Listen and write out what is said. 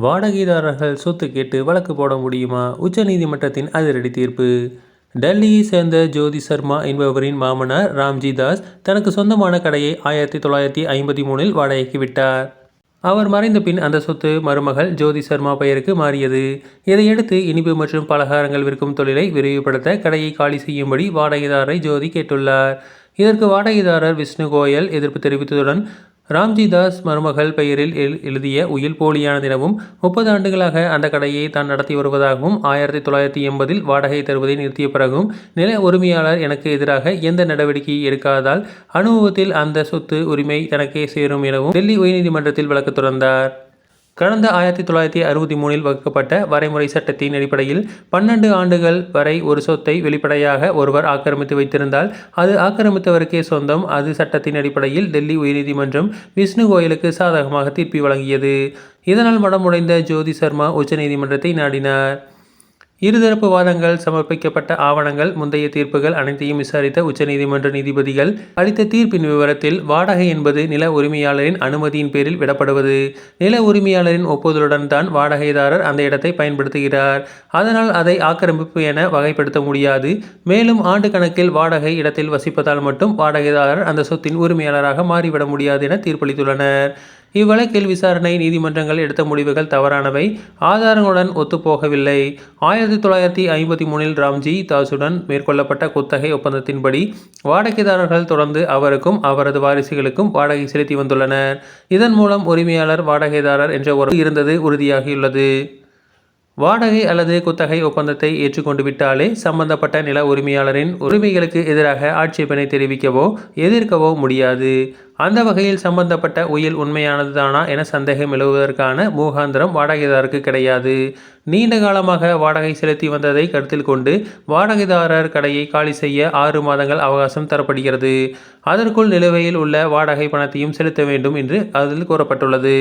வாடகைதாரர்கள் சொத்து கேட்டு வழக்கு போட முடியுமா? உச்சநீதிமன்றத்தின் அதிரடி தீர்ப்பு. டெல்லியை சேர்ந்த ஜோதி சர்மா என்பவரின் மாமனார் ராம்ஜி தாஸ் தனக்கு சொந்தமான கடையை ஆயிரத்தி தொள்ளாயிரத்தி ஐம்பத்தி மூணில் வாடகைக்கு விட்டார். அவர் மறைந்த பின் அந்த சொத்து மருமகள் ஜோதி சர்மா பெயருக்கு மாறியது. இதையடுத்து இனிப்பு மற்றும் பலகாரங்கள் விற்கும் தொழிலை விரிவுபடுத்த கடையை காலி செய்யும்படி வாடகைதாரரை ஜோதி கேட்டுள்ளார். இதற்கு வாடகைதாரர் விஷ்ணு கோயல் எதிர்ப்பு தெரிவித்ததுடன் ராம்ஜி தாஸ் மருமகள் பெயரில் எழு எழுதிய உயில் போலியான தினமும் முப்பது ஆண்டுகளாக அந்த கடையை தான் நடத்தி வருவதாகவும் ஆயிரத்தி தொள்ளாயிரத்தி எண்பதில் வாடகை தருவதை நிறுத்திய பிறகும் நில உரிமையாளர் எனக்கு எதிராக எந்த நடவடிக்கை எடுக்காதால் அனுபவத்தில் அந்த சொத்து உரிமை தனக்கே சேரும் எனவும் டெல்லி உயர்நீதிமன்றத்தில் வழக்கு தொடர்ந்தார். கடந்த ஆயிரத்தி தொள்ளாயிரத்தி அறுபத்தி மூணில் வகுக்கப்பட்ட வரைமுறை சட்டத்தின் அடிப்படையில் பன்னெண்டு ஆண்டுகள் வரை ஒரு சொத்தை வெளிப்படையாக ஒருவர் ஆக்கிரமித்து வைத்திருந்தால் அது ஆக்கிரமித்தவருக்கே சொந்தம். அது சட்டத்தின் அடிப்படையில் டெல்லி உயர்நீதிமன்றம் விஷ்ணு கோயலுக்கு சாதகமாக தீர்ப்பு வழங்கியது. இதனால் மடமுடைந்த ஜோதி சர்மா உச்சநீதிமன்றத்தை நாடினார். இருதரப்பு வாதங்கள் சமர்ப்பிக்கப்பட்ட ஆவணங்கள் முந்தைய தீர்ப்புகள் அனைத்தையும் விசாரித்த உச்சநீதிமன்ற நீதிபதிகள் அளித்த தீர்ப்பின் விவரத்தில் வாடகை என்பது நில உரிமையாளரின் அனுமதியின் பேரில் விடப்படுவது. நில உரிமையாளரின் ஒப்புதலுடன் தான் வாடகைதாரர் அந்த இடத்தை பயன்படுத்துகிறார். அதனால் அதை ஆக்கிரமிப்பு என வகைப்படுத்த முடியாது. மேலும் ஆண்டு கணக்கில் வாடகை இடத்தில் வசிப்பதால் மட்டும் வாடகைதாரர் அந்த சொத்தின் உரிமையாளராக மாறிவிட முடியாது என தீர்ப்பளித்துள்ளனர். இவ்வழக்கில் விசாரணை நீதிமன்றங்கள் எடுத்த முடிவுகள் தவறானவை. ஆதாரங்களுடன் ஒத்துப்போகவில்லை. ஆயிரத்தி தொள்ளாயிரத்தி ஐம்பத்தி மூணில் ராம்ஜி தாஸுடன் மேற்கொள்ளப்பட்ட குத்தகை ஒப்பந்தத்தின்படி வாடகைதாரர்கள் தொடர்ந்து அவருக்கும் அவரது வாரிசுகளுக்கும் வாடகை செலுத்தி வந்துள்ளனர். இதன் மூலம் உரிமையாளர் வாடகைதாரர் என்ற உறவு இருந்தது உறுதியாகியுள்ளது. வாடகை அல்லது குத்தகை ஒப்பந்தத்தை ஏற்றுக்கொண்டு விட்டாலே சம்பந்தப்பட்ட நில உரிமையாளரின் உரிமைகளுக்கு எதிராக ஆட்சேபனை தெரிவிக்கவோ எதிர்க்கவோ முடியாது. அந்த வகையில் சம்பந்தப்பட்ட உயில் உண்மையானதுதானா என சந்தேகம் எழுவதற்கான மூகாந்திரம் வாடகைதாருக்கு கிடையாது. நீண்ட காலமாக வாடகை செலுத்தி வந்ததை கருத்தில் கொண்டு வாடகைதாரர் கடையை காலி செய்ய ஆறு மாதங்கள் அவகாசம் தரப்படுகிறது. அதற்குள் நிலுவையில் உள்ள வாடகை பணத்தையும் செலுத்த வேண்டும் என்று அதில் கூறப்பட்டுள்ளது.